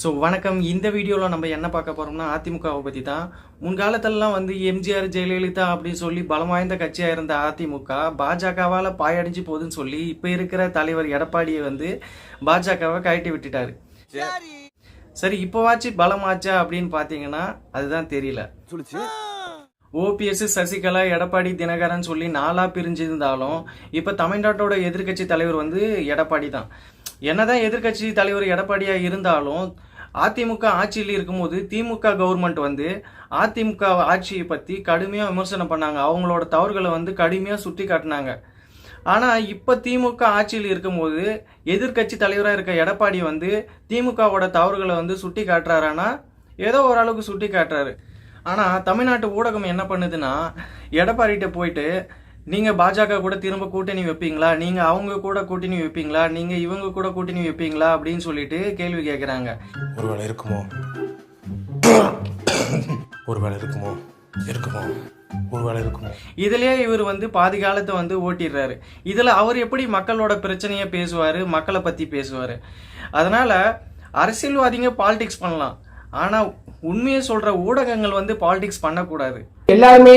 So வணக்கம். இந்த வீடியோவில் நம்ம என்ன பார்க்க போகிறோம்னா அதிமுகவை பற்றி தான் முன்காலத்திலலாம் வந்து எம்ஜிஆர் ஜெயலலிதா அப்படின்னு சொல்லி பலம் வாய்ந்த கட்சியாக இருந்த அதிமுக பாஜகவால் பாயடைஞ்சு போகுதுன்னு சொல்லி இப்போ இருக்கிற தலைவர் எடப்பாடியை வந்து பாஜகவை கழட்டி விட்டுட்டாரு. சரி இப்போவாச்சு பலமாச்சா அப்படின்னு பார்த்தீங்கன்னா அதுதான் தெரியல. ஓபிஎஸ் சசிகலா எடப்பாடி தினகரன் சொல்லி நாலா பிரிஞ்சிருந்தாலும் இப்போ தமிழ்நாட்டோட எதிர்க்கட்சி தலைவர் வந்து எடப்பாடி தான் என்னதான் எதிர்க்கட்சி தலைவர் எடப்பாடியாக இருந்தாலும் அதிமுக ஆட்சியில் இருக்கும்போது திமுக கவர்மெண்ட் வந்து அதிமுக ஆட்சியை பற்றி கடுமையாக விமர்சனம் பண்ணாங்க. அவங்களோட தவறுகளை வந்து கடுமையாக சுட்டி காட்டினாங்க. ஆனால் இப்போ திமுக ஆட்சியில் இருக்கும்போது எதிர்க்கட்சி தலைவராக இருக்க எடப்பாடி வந்து திமுகவோட தவறுகளை வந்து சுட்டி காட்டுறாரானா? ஏதோ ஓரளவுக்கு சுட்டி காட்டுறாரு. ஆனால் தமிழ்நாட்டு ஊடகம் என்ன பண்ணுதுன்னா எடப்பாடிகிட்ட போயிட்டு நீங்கள் பாஜக கூட திரும்ப கூட்டணி வைப்பீங்களா? நீங்கள் அவங்க கூட கூட்டணி வைப்பீங்களா? நீங்கள் இவங்க கூட கூட்டணி வைப்பீங்களா? அப்படின்னு சொல்லிட்டு கேள்வி கேட்குறாங்க ஒருவேளை இருக்குமோ? ஒருவேளை இருக்குமோ? இருக்குமோ? ஒருவேளை இருக்குமோ? இதுலயே இவர் வந்து பாதி காலத்தை வந்து ஓட்டிடுறாரு. இதுல அவர் எப்படி மக்களோட பிரச்சனையை பேசுவாரு? மக்களை பத்தி பேசுவாரு. அதனால அரசியல்வாதிங்க பாலிடிக்ஸ் பண்ணலாம். ஆனா உண்மையை சொல்ற ஊடகங்கள் வந்து பாலிடிக்ஸ் பண்ணக்கூடாது. எல்லாருமே